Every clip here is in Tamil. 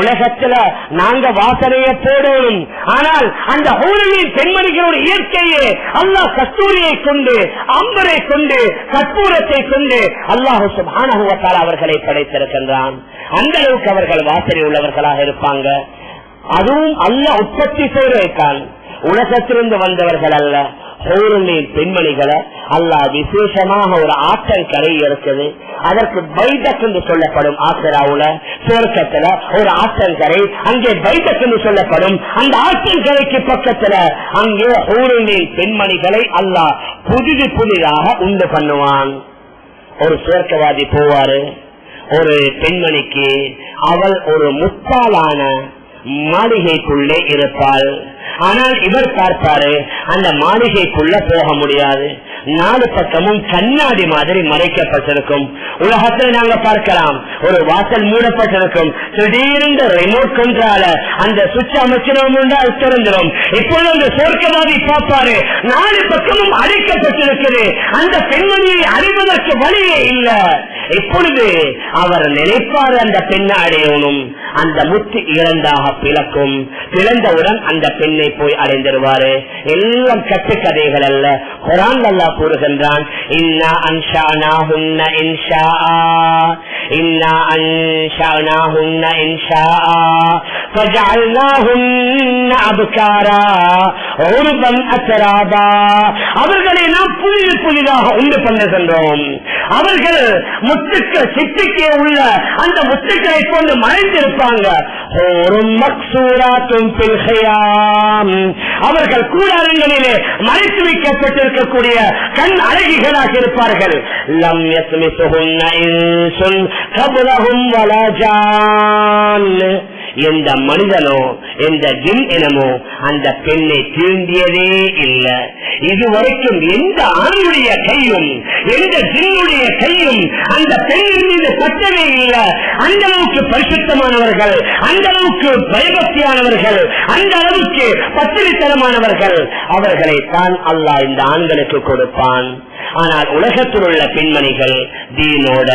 உலகத்துல நாங்க வாசனைய போடுவோம். ஆனால் அந்த ஹூரலின் பெண்மணிகளோட இயற்கையே அல்லாஹ் கஸ்தூரியை கொண்டு அம்பரை கொண்டு கற்பூரத்தை கொண்டு அல்லாஹு சுப்ஹானஹு அவர்களை படைத்திருக்கின்றான். அந்த அளவுக்கு அவர்கள் வாசனை உள்ளவர்களாக இருப்பாங்க. அதுவும் அல்ல உற்பத்தி செய்திருக்கான் உலகத்திலிருந்து வந்தவர்கள் அல்ல. ஹோருளின் பெண்மணிகளை அல்லாஹ் விசேஷமாக ஒரு ஆற்றல் கரை இருக்குது அதற்கு பைதக் என்று சொல்லப்படும் ஆசராவுல சுவர்க்கத்துல ஒரு ஆற்றல் கரை அங்கே பைதக் என்று சொல்லப்படும் அந்த ஆற்றல் கரைக்கு பக்கத்துல அங்கே ஹோருளின் பெண்மணிகளை அல்லாஹ் புதிது புதிதாக உண்டு பண்ணுவான். ஒரு சுவர்க்கவாதி போவாரு. ஒரு பெண்மணிக்கு அவள் ஒரு முத்தாலான மாளிகைக்குள்ளே இருப்பாள். ஆனால் இவர் பார்ப்பாரு அந்த மாளிகைக்குள்ள போக முடியாது. நாலு பக்கமும் கண்ணாடி மாதிரி மறைக்கப்பட்டிருக்கும். உலகத்தில் நாங்க பார்க்கலாம். ஒரு வாசல் மூடப்பட்டிருக்கும். திடீர்னு ரிமோட் கொன்றால அந்த சுவிட்ச் அமைச்சிடும் என்றால் திறந்துடும். இப்பொழுது அந்த சொர்க்கவாதி பார்ப்பாரு நாலு பக்கமும் அழைக்கப்பட்டிருக்கிறது. அந்த பெண்மணியை அறிவதற்கு வழியே இல்ல. இப்பொழுது அவர் நினைப்பார் அந்த பெண்ணை அடையணும் அந்த முத்து இரண்டாக பிளக்கும் பிளந்தவுடன் அந்த பெண்ணை போய் அடைந்திருவாரு. எல்லாம் கட்டுக்கதைகள் அல்ல. குரான் அல்லா கூறுகின்றான் இன்னா அன்ஷானாஹுன்ன இன்ஷா இன்னா அன்ஷானாஹுன்ன இன்ஷா فجعلناهن أبكارا عربا أترابا அவர்களை நாம் புதிய புதிதாக உண்டு பண்ணுகின்றோம் அவர்கள் முத்துக்கு சிட்டுக்கே உள்ள அந்த முத்துக்களை கொண்டு மறைந்திருப்பாங்க ஒரு மக்சூராத்தும் பில்கையாம் அவர்கள் கூடாரங்களிலே மறைத்து வைக்கப்பட்டிருக்கக்கூடிய கண் அழகிகளாக இருப்பார்கள் லம் யஸ்மிசுஹுன்ன இன்சுன் கபலஹும் வலஜான் எந்த மனிதனோ எந்த ஜின் இனமோ அந்த பெண்ணை தீண்டியதே இல்ல. இதுவரைக்கும் எந்த ஆணுடைய கையும் எந்த ஜின்னுடைய கையும் அந்த பெண்ணின் மீது பட்டவே இல்ல. அந்த அளவுக்கு பரிசுத்தமானவர்கள் அந்த அளவுக்கு பயபக்தியானவர்கள் அந்த அளவுக்கு பத்திரித்தனமானவர்கள் அவர்களை தான் அல்லாஹ் இந்த ஆண்களுக்கு கொடுப்பான். ஆனால் உலகத்தில் உள்ள பெண்மணிகள் தீனோட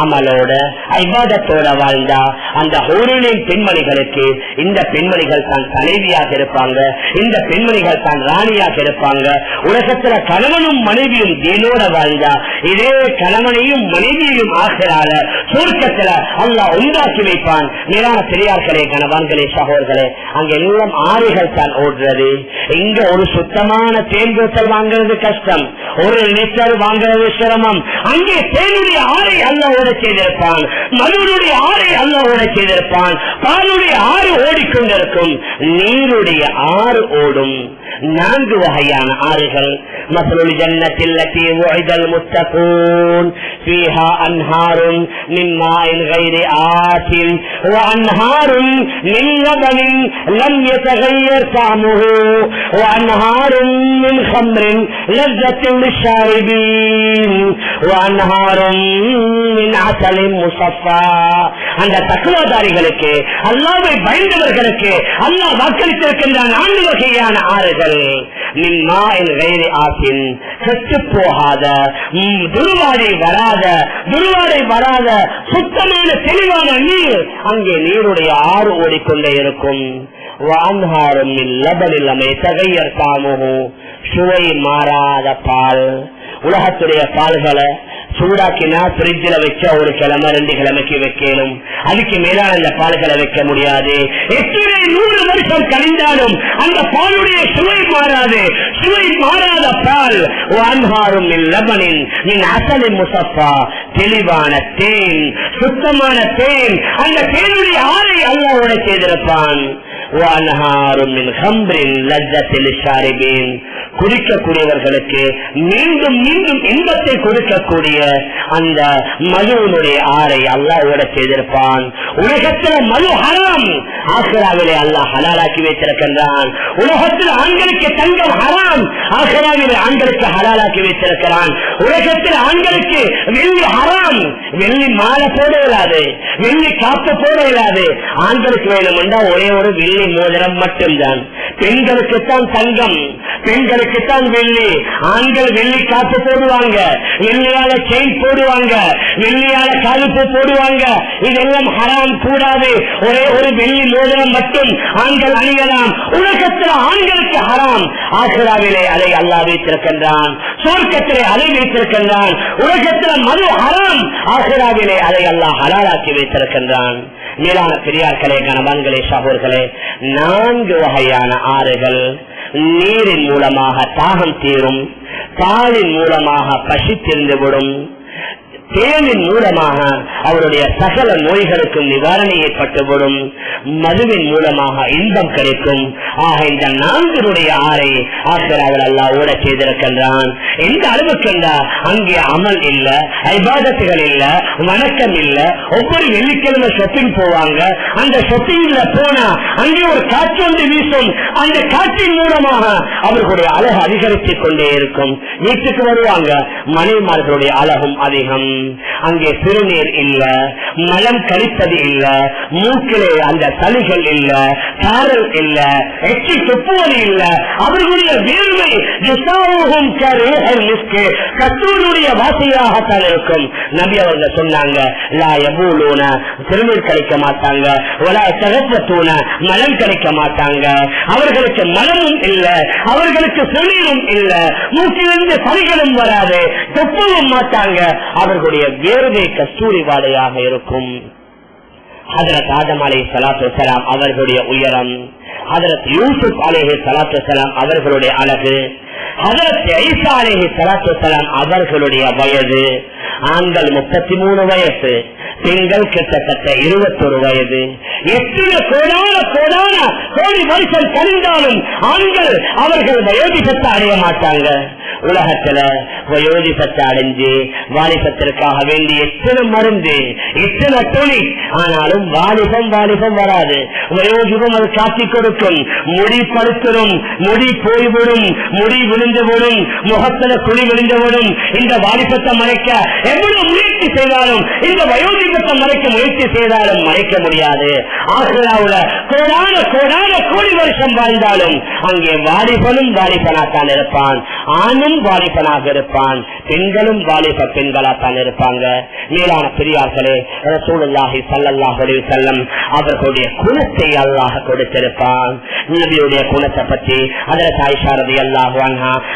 அமலோட ஐபாதத்தோட வாழ்ந்தா அந்த ஹோரனின் பெண்மணிகளுக்கு இந்த பெண்மணிகள் தான் தலைவியாக இருப்பாங்க இந்த பெண்மணிகள் தான் ராணியாக இருப்பாங்க. உலகத்துல கணவனும் மனைவியும் தீனோட வாழ்ந்தா இதே கணவனையும் மனைவியையும் ஆகிறால சுருக்கத்துல அல்லா உண்டாக்கி வைப்பான். நிலான பெரியார்களே கணவான்களே சகோதரர்களே அங்க எல்லாம் ஆறுகள் தான் ஓடுறது. இங்க ஒரு சுத்தமான தேன் போத்தல் வாங்குறது கஷ்டம். ஒரு லிட்டர் வாங்குறது சிரமம். அங்கே தேனுடைய ஆறை அல்லாவோட செய்திருப்பான். மதுனுடைய ஆறை அல்லாவோட செய்திருப்பான். பாலுடைய ஆறு ஓடிக்கொண்டிருக்கும். நீருடைய ஆறு ஓடும். நான்கு வகையான ஆறுகள் மசலுல் ஜன்னத்தில் التي وعد المتقون فيها أنهار من ماء غير آت وأنهار من لبن لم يتغير طعمه وأنهار من خمر لذة للشاربين وأنهار من عسل مصفى அந்த தக்குவாதாரிகளுக்கு அல்லாவை பயந்தவர்களுக்கு அல்லாஹ் வாக்களித்திருக்கின்ற நான்கு வகையான ஆறுகள் நிம்மாயின் ஆசின் செத்து போகாத துருவாடை வராத துருவாடை வராத சுத்தமான தெளிவான நீர் அங்கே நீருடைய ஆறு ஓடிக்கொண்டே இருக்கும். வான்ஹாரும் லபனில் அமைத்தகையர் தாமுகு சுவை மாறாத பால். உலகத்துடைய பால்களை சூடாக்கினா பிரிட்ஜில் வச்சு ஒரு கிழமை ரெண்டு கிழமைக்கு வைக்கணும். அதுக்கு மேலான அந்த பால்களை வைக்க முடியாது. எத்தனை நூறு வருஷம் கழிந்தாலும் அந்த பாலுடைய சுவை மாறாது. சுவை மாறாத பால் வான்ஹாரும் லபனின் மின் அசலின் முசப்பா தெளிவான தேன் சுத்தமான தேன். அந்த தேனுடைய ஆலை அல்லாவோட செய்திருப்பான். வான்ஹாரும் மின் லஜ்ஜத்தில் ஷாரிபீன். குடிக்கக்கூடியவர்களுக்கு மீண்டும் மீண்டும் இன்பத்தை கொடுக்கக்கூடிய அந்த மதுவனுடைய ஆறை அல்லாவோட செய்திருப்பான். உலகத்தில் மது ஹராம். ஆசிராவிலே அல்லாஹ் ஹலாலாக்கி வைத்திருக்கின்றான். உலகத்தில் ஆண்களுக்கு தங்கம் ஹராம். ஆசிராவிலே ஆண்களுக்கு ஹலாலாக்கி வைத்திருக்கிறான். உலகத்தில் ஆண்களுக்கு வெள்ளி ஹராம். வெள்ளி மாலை போட இயலாது. வெள்ளி காப்பு போட இயலாது. ஆண்களுக்கு வேணும் என்றால் ஒரே ஒரு வெள்ளி மோதிரம் மட்டும்தான். பெண்களுக்குத்தான் தங்கம். பெண்களுக்குத்தான் வெள்ளி. ஆண்கள் வெள்ளி காப்பு போடுவாங்க. வெள்ளியால செயின் போடுவாங்க. வெள்ளியால கழுப்பு போடுவாங்க. இதெல்லாம் ஹராம் கூடாது. ஒரே ஒரு வெள்ளி மோதிரம் மட்டும் ஆண்கள் அணியலாம். உலகத்தில் ஆண்களுக்கு ஹராம். ஆசிராவிலே அதை அல்லா வைத்திருக்கின்றான். சுவர்க்கத்திலே அதை வைத்திருக்கின்றான். உலகத்தில் மது ஹராம். ஆசிராவிலே அதை அல்லாஹ் ஹலாலாக்கி வைத்திருக்கின்றான். மேலான பெரியார்களே கணவான்களே சகோர்களே நான்கு வகையான ஆறுகள். நீரின் மூலமாக தாகம் தீரும் பாலின் மூலமாக பசி தெரிந்துவிடும். தேனின் மூலமாக அவருடைய சகல நோய்களுக்கும் நிவாரணை ஏற்பட்டுவிடும். மதுவின் மூலமாக இன்பம் கிடைக்கும். ஆக இந்த நான்கினுடைய ஆறை ஆசிரியர் அல்லா ஓட செய்திருக்கின்றான். எந்த அளவுக்கு அங்கே அமல் இல்ல ஐபாதத்துகள் இல்ல வணக்கம் இல்ல ஒவ்வொரு வெள்ளிக்கிழமை ஷாப்பிங் போவாங்க. அந்த ஷாப்பிங்ல போனா அங்கே ஒரு காற்று வந்து வீசும். அந்த காற்றின் மூலமாக அவர்களுடைய அழகு அதிகரித்துக் கொண்டே இருக்கும். வீட்டுக்கு வருவாங்க. மனைவிமார்களுடைய அழகும் அதிகம். அங்கே சிறுநீர் இல்ல மலம் கழிப்பது இல்ல மூக்கிலே அந்த சளிகள் இல்ல சாரல் இல்ல எச்சி துப்புவது இல்ல. அவர்களுடைய வேர்வை கத்தூருடைய வாசையாகத்தான் இருக்கும். நபி அவர்கள் சொன்னாங்க லா சிறுநீர் கழிக்க மாட்டாங்க. மலம் கழிக்க மாட்டாங்க. அவர்களுக்கு மலமும் இல்ல அவர்களுக்கு சிறுநீரும் இல்ல. மூக்கிலிருந்து சளிகளும் வராது தொப்பவும் மாட்டாங்க. அவர்கள் அவர்களுடைய வேர்வை கஸ்தூரி வாடையாக இருக்கும். ஹதரத் ஆதம் அலை சலாத்து அவர்களுடைய உயரம். ஹதரத் யூசுப் அலேஹி சலாத்து அவர்களுடைய அழகு. அவர்களுடைய வயது ஆண்கள் முப்பத்தி மூணு வயசு பெண்கள் கிட்டத்தட்ட இருபத்தொரு வயது. எத்தனை கோடான கோடான கோடி மனுஷன் கழிந்தாலும் ஆண்கள் அவர்கள் வயோதிகத்தை அடைய மாட்டாங்க. உலகத்துல வயோதிகத்தை அடைஞ்சு வாலிபத்திற்காக வேண்டி எத்தனை மருந்து எத்தனை தொழில் ஆனாலும் வாலிபம் வாலிபம் வராது. வயோதிபம் அது காட்டி கொடுக்கும். முடி படுத்தரும் முடி போய்விடும் முடி விழுந்துவிடும் முகத்துல குழி விழுந்தவுடன் இந்த வாலிபத்தை மறைக்க எவ்வளவு முயற்சி செய்தாலும் இந்த வயோதிபத்தை மறைக்க முயற்சி செய்தாலும் மறைக்க முடியாது. ஆசிராவுல கோடான கோடான கோடி வருஷம் வாழ்ந்தாலும் அங்கே வாலிபனும் வாலிபனாத்தான் இருப்பான். ஆணும் வாலிபனாக இருப்பான். பெண்களும் வாலிப பெண்களாத்தான் இருப்பாங்க. மேலான பெரியார்களே ரசூலுல்லாஹி ஸல்லல்லாஹு செல்லம் அவர்களுடைய குணத்தை அல்லாஹ் கொடுத்திருப்பான். நபியுடைய குணத்தை பற்றி அதில் அதற்கு ஆயிஷா ரலியல்லாஹு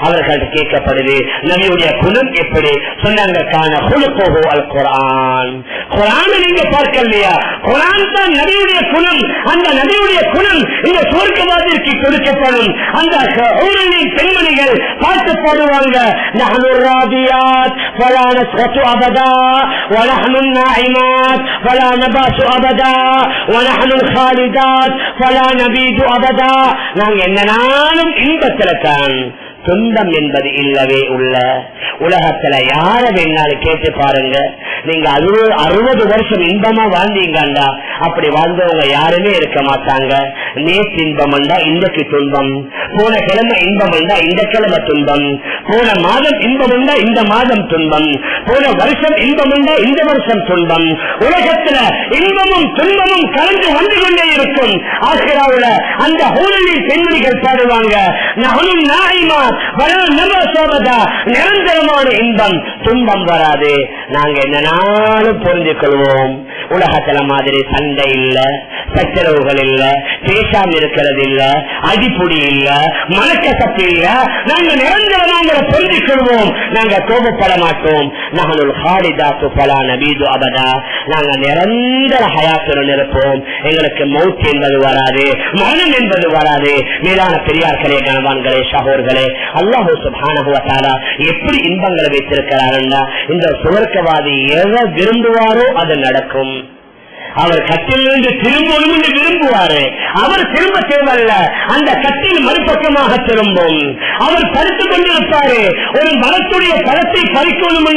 அவர்கள் கேட்கப்படுது. நபியுடைய குணம் எப்படி? சொன்னாங்க குழு குழுக்கோகோ அல் குரான் குரான் நீங்க பார்க்கலையா? குரான் தான் நபியுடைய குணம். அந்த நபியுடைய குணம் இந்த சுவர்க்கவாதிற்கு கொடுக்கப்படும். அந்த ஊழலின் பெண்மணிகள் பார்த்து போடுவாங்க நாங்க என்னனாலும் இன்பத்தில்தான் சொந்தம் துன்பம் என்பது இல்லவே உள்ள உலகத்துல யார வேணாலும் கேட்டு பாருங்க. நீங்க அறுபது அறுபது வருஷம் இன்பமா வாழ்ந்தீங்கண்டா அப்படி வாழ்ந்தவங்க யாருமே இருக்க மாட்டாங்க. நேற்று இன்பம் உண்டா இன்றைக்கு துன்பம். போன கிழமை இன்பம் உண்டா இந்த கிழமை துன்பம். போன மாதம் இன்பம் உண்டா இந்த மாதம் துன்பம். போன வருஷம் இன்பம் உண்டா இந்த வருஷம் துன்பம். உலகத்துல இன்பமும் துன்பமும் கலந்து வந்து கொண்டே இருக்கும். ஆசிராவுல அந்த ஹோலில் பெண்மணிகள் பாடுவாங்க. நானும் நாய்மா நிரந்தரமான இன்பம் துன்பம் வராது. நாங்க என்னன்னாலும் புரிஞ்சு கொள்வோம் உலகத்துல மாதிரி சண்டை இல்ல சச்சரவுகள் இல்ல பேசாம இருக்கிறது இல்ல அடிப்புடி இல்ல மனக்கசப்பு இல்ல. நாங்க நிரந்தரமாக புரிஞ்சு கொள்வோம் நாங்க கோபப்பட மாட்டோம். நாங்கள் ஹாரிதாசு பலான வீது அபதா. நாங்க நிரந்தர ஹயாத்துடன் இருப்போம். எங்களுக்கு மௌத் என்பது வராது மரணம் என்பது வராது. மேலான பெரியார்களே கணவான்களே சகோர்களே அல்லாஹூ சுபானகுவத்தாரா எப்படி இன்பங்களை வைத்திருக்கிறாருன்னா இந்த சுவர்க்கவாதி எதை விரும்புவாரோ அது நடக்கும். அவர் கட்டிலிருந்து திரும்பணும் என்று விரும்புவாரு. அவர் திரும்ப தேவையில்ல அந்த கட்டில் மறுபக்கமாக திரும்பும். அவர் பறித்துக் கொண்டிருப்பாரு. ஒரு மரத்துடைய பழத்தை பறிக்கணும்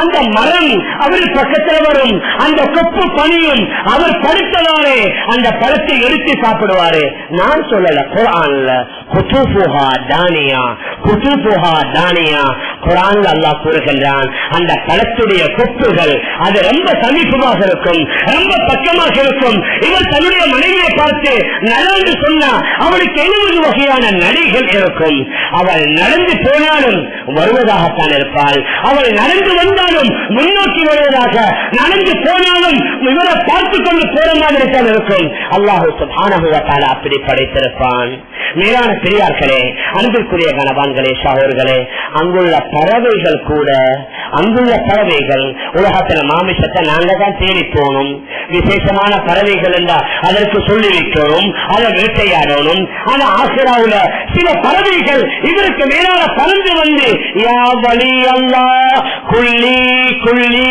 அந்த மரம் அவர் பக்கத்தில் வரும். அந்த கொப்பு பணியும் அவர் பறித்ததாலே அந்த பழத்தை எடுத்து சாப்பிடுவாரு. நான் சொல்லல குரான்ல குத்துபுஹா தானியா குத்துபுஹா தானியா. குரான் அல்லாஹ் கூறுகின்றான் அந்த பழத்துடைய கொப்புகள் அது ரொம்ப சமீபமாக இருக்கும் ரொம்ப பக்கமாக இருக்கும். இவர் தன்னுடைய மனைவியை பார்த்து நடந்து சொன்னா அவளுக்கு எழுபது வகையான நடைகள் இருக்கும். அவள் நடந்து போனாலும் வருவதாகத்தான் இருப்பாள். அவள் நடந்து வந்தாலும் முன்னோக்கி வருவதாக நடந்து போனாலும் இவரை பார்த்து கொண்டு போற மாதிரி தான் இருக்கும். அல்லாஹு சுபானகுவத்தால் அப்படி படைத்திருப்பான். மேலான பெரியார்களே அன்பிற்குரிய கணவான்களே சகோர்களே அங்குள்ள பறவைகள் கூட அங்குள்ள பறவைகள் உலகத்துல மாமிசத்தை நாங்க தான் தேடி போகணும். விசேஷமான பறவைகள் என்றா அதற்கு சொல்லி வைக்கணும் அதை வேட்டையாடணும். ஆனா ஆசிராவுல சில பறவைகள் இதற்கு மேலான பறந்து வந்து யா வழி அல்லா குள்ளி குள்ளி.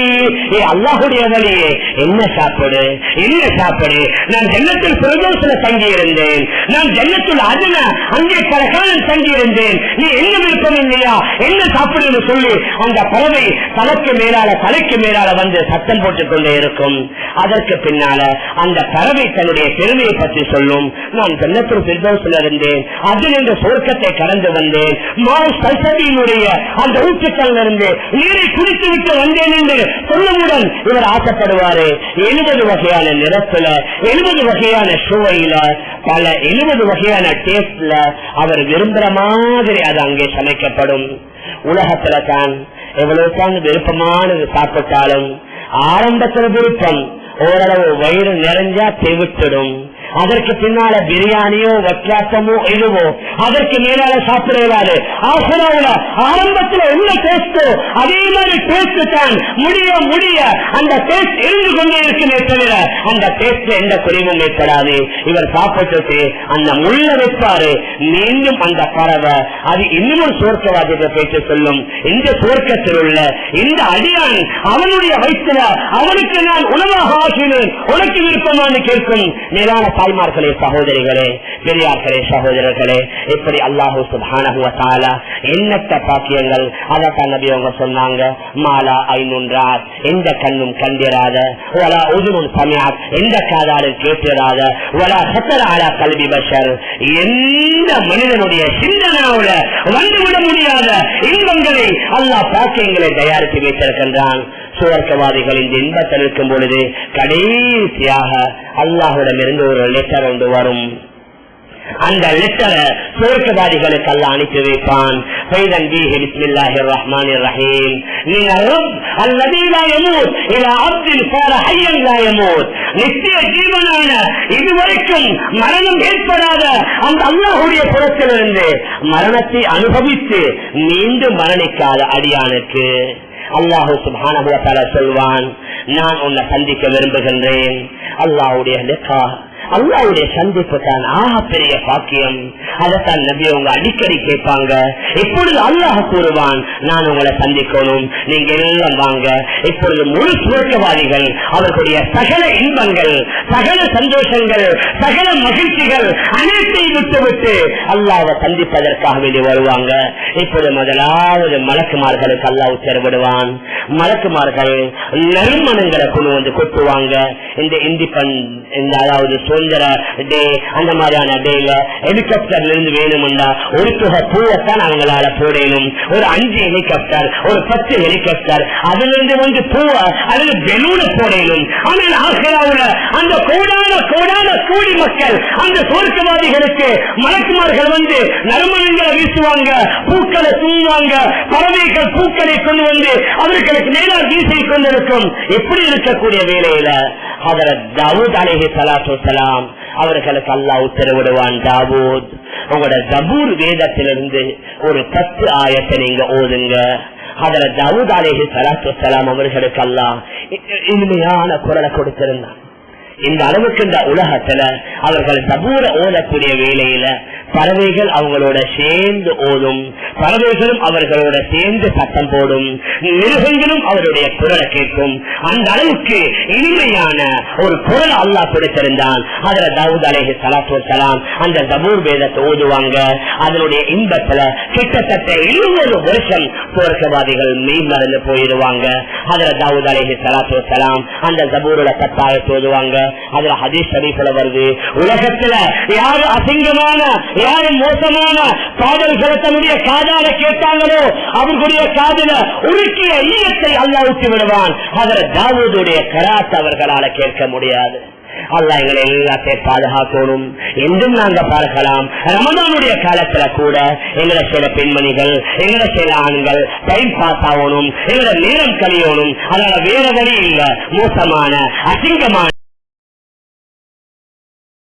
ஏ அல்லாஹுடைய வழியே என்ன சாப்பிடு? என்ன சாப்பிடு? நான் ஜன்னத்தில் பிரதோஷத்துல தங்கி இருந்தேன் நான் ஜன்னத்தில் அதுல அங்கே பல காலம் தங்கியிருந்தேன். நீ என்ன விருப்பம் இல்லையா? என்ன சாப்பிடுன்னு சொல்லி அந்த பறவை தலைக்கு மேலால தலைக்கு மேலால வந்து சத்தம் போட்டுக் கொண்டே இருக்கும். அதற்கு பின்னால அந்த பறவை தன்னுடைய பெருமையை பற்றி சொல்லும். நான் ஜன்னத்தில் பிரதோஷத்தில் இருந்தேன். அதில் இந்த சொர்க்கத்தை கடந்து வந்தேன். மாவு சல்சபியினுடைய அந்த ஊற்றுக்கள் இருந்து நீரை குடித்து விட்டு வந்தேன் என்று சொல்லுமுடன் இவர் ஆசைப்படுவாரு. எழுபது வகையான நிறத்துல எழுபது வகையான சுவையில பல எழுபது வகையான டேஸ்ட்ல அவர் விரும்புற மாதிரி அது அங்கே சமைக்கப்படும். உலகத்துல தான் எவ்வளவு தான் விருப்பமானது சாப்பிட்டாலும் ஆரம்பத்தில் விருப்பம் ஓரளவு வயிறு நிறைஞ்சா தெவிட்டிடும் அதற்கு பின்னால பிரியாணியோ வக்காட்டமோ எதுவோ அதற்கு மேலால சாப்பிடுறாரு ஆசிராவில ஆரம்பத்துல என்ன டேஸ்டோ அதே மாதிரி டேஸ்ட் தான் முடிய முடிய அந்த டேஸ்ட் இருந்து கொண்டே இருக்குமே தவிர அந்த டேஸ்ட்ல எந்த குறைவும் ஏற்படாது இவர் சாப்பிட்டு அந்த முள்ள வைப்பாரு. மீண்டும் அந்த பறவை அது இன்னும் சோர்க்கவாதத்தை பேச்சு சொல்லும். இந்த சோர்க்கத்தில் உள்ள இந்த அடியான் அவனுடைய வயிற்றுல அவனுக்கு நான் உணவாக ஆக்கினேன் உனக்கு விருப்பமானு கேட்கும். மேலான தாய்மார்களே சகோதரிகளே பெரியார்களே சகோதரர்களே இப்படி அல்லாஹூ சுபான எண்ணற்ற பாக்கியங்கள் அதான் நபி அவங்க சொன்னாங்க மாலா ஐநூன்றார் எந்த கண்ணும் கண்டிராத ஒலா உதுனும் சமையார் எந்த காதாலும் கேட்டிராத ஒலா சத்தரால கல்வி பஷர். எந்த மனிதனுடைய சிந்தனாவோட வந்துவிட முடியாத இன்பங்களை அல்லாஹ் பாக்கியங்களை தயாரித்து வைத்திருக்கின்றான். சுவர்க்கவாதிகள் இந்த இன்பத்தில் இருக்கும் பொழுது கடைசியாக அல்லாஹுடமிருந்து ஒரு லெட்டர் ஒன்று வரும். அந்த லெட்டரை சுவர்க்கவாதிகளுக்கு அல்ல அனுப்பி வைப்பான். ரஹ்மான் ரஹீம். நித்திய ஜீவனான இதுவரைக்கும் மரணம் ஏற்படாத அந்த அல்லாஹுடைய புறத்திலிருந்து மரணத்தை அனுபவித்து மீண்டும் மரணிக்காத அடியானுக்கு. அல்லாஹு சுபான சொல்வான் நான் உன்னை சந்திக்க விரும்புகின்றேன். அல்லாஹுடைய லெக்கா அல்லாவுடைய சந்திப்பு தான் ஆக பெரிய பாக்கியம். அதைத்தான் நபி அவங்க அடிக்கடி கேட்பாங்க. எப்பொழுது அல்லாஹ் கூறுவான் நான் உங்களை சந்திக்கணும். நீங்க எல்லாம் வாங்க. இப்பொழுது முழு சுவர்க்கவாதிகள் அவர்களுடைய சகல இன்பங்கள் சகல சந்தோஷங்கள் சகல மகிழ்ச்சிகள் அனைத்தையும் விட்டுவிட்டு அல்லாவை சந்திப்பதற்காக வேண்டி வருவாங்க. இப்பொழுது முதலாவது மலக்குமார்களுக்கு அல்லாஹ் உத்தரவிடுவான். மலக்குமார்கள் நறுமணங்களை கொண்டு வந்து கொட்டுவாங்க. இந்த இண்டிபெண்ட் இந்த அதாவது சுதந்திர டே அந்த மாதிரியான டேல ஹெலிகாப்டர்ல இருந்து வேணும்னா ஒரு தொகை பூவைத்தான் அவங்களால போடணும் ஒரு அஞ்சு ஹெலிகாப்டர் ஒரு பத்து ஹெலிகாப்டர் அதுல இருந்து வந்து பூவை அதுல பெலூன போடணும் ஆனால் ஆசிராவுல அந்த கோடான கோடான கூடி மக்கள் அந்த சோர்க்கவாதிகளுக்கு மலக்குமார்கள் வந்து நறுமணங்களை வீசுவாங்க பூக்களை தூங்குவாங்க பறவைகள் பூக்களை கொண்டு வந்து அவர்களுக்கு மேலால் வீசி கொண்டிருக்கும். எப்படி இருக்கக்கூடிய வேலையில ஹதரத் தாவூத் அலேஹி சலாத்து சலாம் அவர்களுக்கு அல்லா உத்தரவிடுவான் தாவூத் உங்களோட ஜபூர் வேதத்திலிருந்து ஒரு பத்து ஆயத்தை நீங்க ஓதுங்க. அதுல தாவூத் அலேஹி சலாத்து சலாம் அவர்களுக்கு அல்லா இனிமையான குரலை கொடுத்திருந்தான். இந்த அளவுக்கு இந்த உலகத்துல அவர்கள் சபூர ஓதக்கூடிய வேலையில பறவைகள் அவங்களோட சேர்ந்து ஓதும் பறவைகளும் அவர்களோட சேர்ந்து சத்தம் போடும். மிருகங்களும் அவருடைய குரலை கேட்கும். அந்த அளவுக்கு இனிமையான ஒரு குரல் அல்லாஹ் கொடுத்திருந்தான். அதுல தாவூத் அலேஹி சலாத்து சலாம் அந்த தபூர் வேதத்தை ஓதுவாங்க. அதனுடைய இன்பத்துல கிட்டத்தட்ட இருபது வருஷம் போர்க்கவாதிகள் மெய் மறந்து போயிடுவாங்க. அதுல தாவூத் அலேஹி சலாத்து சலாம் அந்த தபூரோட கட்டாயத்தை ஓதுவாங்க. அதுல ஹதீஸ் ஷரீஃபில் வருது. உலகத்துல யாரு அசிங்கமான யாரு மோசமான பாடல்களை தன்னுடைய காதால கேட்டாங்களோ அவர்களுடைய காதல உருக்கிய ஈயத்தை அல்லா விட்டு விடுவான். அதுல தாவூதுடைய கராத் அவர்களால கேட்க முடியாது. அல்லா எங்களை எல்லாத்தையும் பாதுகாக்கணும். என்றும் நாங்க பார்க்கலாம். ரமதானுடைய காலத்துல கூட எங்களை சில பெண்மணிகள் எங்களை சில ஆண்கள் டைம் பாஸ் ஆகணும். எங்களை நேரம் கழியணும். அதனால வேற வழி இல்ல. மோசமான அசிங்கமான